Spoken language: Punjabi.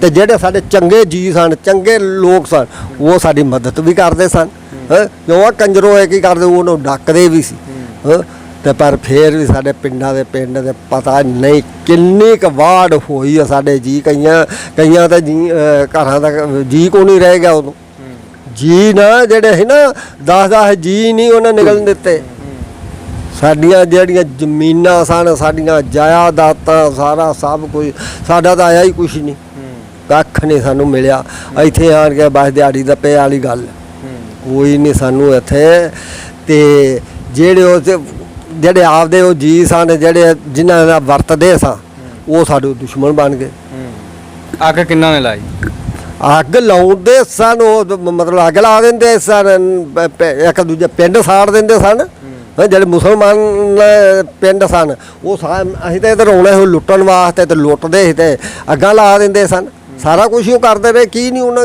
ਤੇ ਜਿਹੜੇ ਸਾਡੇ ਚੰਗੇ ਜੀ ਸਨ, ਚੰਗੇ ਲੋਕ ਸਨ, ਉਹ ਸਾਡੀ ਮਦਦ ਵੀ ਕਰਦੇ ਸਨ, ਹੈਂ? ਕਿਉਂ ਆ ਕੰਜਰੋ ਹੈ ਕੀ ਕਰਦੇ? ਉਹਨੂੰ ਡੱਕਦੇ ਵੀ ਸੀ, ਹੈਂ? ਤੇ ਪਰ ਫੇਰ ਵੀ ਸਾਡੇ ਪਿੰਡਾਂ ਦੇ ਪਿੰਡ ਦੇ ਪਤਾ ਨਹੀਂ ਕਿੰਨੀ ਕੁ ਵਾੜ ਹੋਈ ਆ ਸਾਡੇ ਜੀ ਕਈਆਂ ਕਈਆਂ ਤਾਂ ਜੀ ਘਰਾਂ ਦਾ ਜੀ ਕੋ ਨਹੀਂ ਰਹਿ ਗਿਆ ਉਦੋਂ। ਜੀ ਨਾ ਜਿਹੜੇ ਹੈ ਨਾ 10 10 ਜੀ ਨਹੀਂ ਉਹਨਾਂ ਨਿਕਲਣ ਦਿੱਤੇ। ਸਾਡੀਆਂ ਜਿਹੜੀਆਂ ਜ਼ਮੀਨਾਂ ਸਨ, ਸਾਡੀਆਂ ਜਾਇਦਾਦਾਂ ਸਾਰਾ ਸਭ ਕੁਝ ਸਾਡਾ ਤਾਂ ਆਇਆ ਹੀ ਕੁਝ ਨਹੀਂ। ਕੱਖ ਨਹੀਂ ਸਾਨੂੰ ਮਿਲਿਆ। ਇੱਥੇ ਆਣ ਕੇ ਬਸ ਦਿਹਾੜੀ ਦਾ ਪੈ ਵਾਲੀ ਗੱਲ। ਕੋਈ ਨਹੀਂ ਸਾਨੂੰ ਇੱਥੇ ਤੇ ਜਿਹੜੇ ਉਹ ਜਿਹੜੇ ਆਪਦੇ ਉਹ ਜੀ ਸਨ ਜਿਹੜੇ ਜਿਨ੍ਹਾਂ ਨਾਲ ਵਰਤਦੇ ਸਾਂ ਉਹ ਸਾਡੇ ਦੁਸ਼ਮਣ ਬਣ ਗਏ। ਅੱਗ ਕਿੰਨਾ ਨੇ ਲਾਈ? ਅੱਗ ਲਾਉਂਦੇ ਸਨ ਉਹ ਦ- ਮਤਲਬ ਅੱਗ ਲਾ ਦਿੰਦੇ ਸਨ ਇੱਕ ਦੂਜੇ ਪਿੰਡ ਸਾੜ ਦਿੰਦੇ ਸਨ। ਜਿਹੜੇ ਮੁਸਲਮਾਨ ਪਿੰਡ ਸਨ ਉਹ ਅਸੀਂ ਤਾਂ ਇਧਰ ਆਉਣੇ ਹੋ ਲੁੱਟਣ ਵਾਸਤੇ ਤੇ ਲੁੱਟਦੇ ਸੀ ਤੇ ਅੱਗਾਂ ਲਾ ਦਿੰਦੇ ਸਨ। ਸਾਰਾ ਕੁਝ ਉਹ ਕਰਦੇ ਰਹੇ ਕੀ ਨਹੀਂ ਉਹਨਾਂ